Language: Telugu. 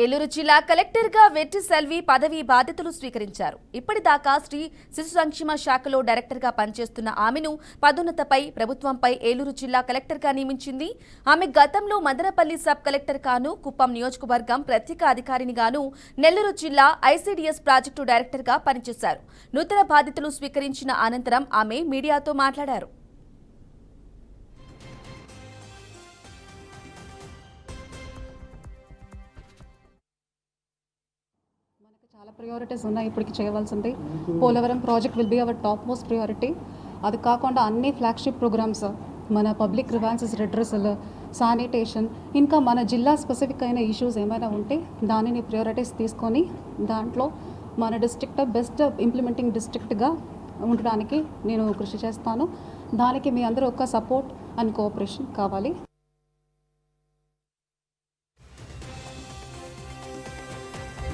ఏలూరు జిల్లా కలెక్టర్గా వెట్టి సెల్వి పదవి బాధ్యతలు స్వీకరించారు. ఇప్పటిదాకా శ్రీ శిశు సంక్షేమ శాఖలో డైరెక్టర్గా పనిచేస్తున్న ఆమెను పదోన్నతపై ప్రభుత్వంపై ఏలూరు జిల్లా కలెక్టర్గా నియమించింది. ఆమె గతంలో మదనపల్లి సబ్ కలెక్టర్ గాను కుప్పం నియోజకవర్గం ప్రత్యేక అధికారినిగాను నెల్లూరు జిల్లా ఐసీడీఎస్ ప్రాజెక్టు డైరెక్టర్గా పనిచేశారు. నూతన బాధ్యతలు స్వీకరించిన అనంతరం ఆమె మీడియాతో మాట్లాడారు. చాలా ప్రయారిటీస్ ఉన్నాయి ఇప్పటికి చేయవలసింది. Polavaram project will be our top most priority అది కాకుండా అన్ని ఫ్లాగ్షిప్ ప్రోగ్రామ్స్ మన పబ్లిక్ రివాన్సెస్ రెడ్రెసల్ శానిటేషన్ ఇంకా మన జిల్లా స్పెసిఫిక్ అయిన ఇష్యూస్ ఏమైనా ఉంటే దానిని ప్రయారిటీస్ తీసుకొని దాంట్లో మన డిస్ట్రిక్ట్ బెస్ట్ ఇంప్లిమెంటింగ్ డిస్ట్రిక్ట్గా ఉండడానికి నేను కృషి చేస్తాను. దానికి మీ అందరూ ఒక సపోర్ట్ అండ్ కోఆపరేషన్ కావాలి.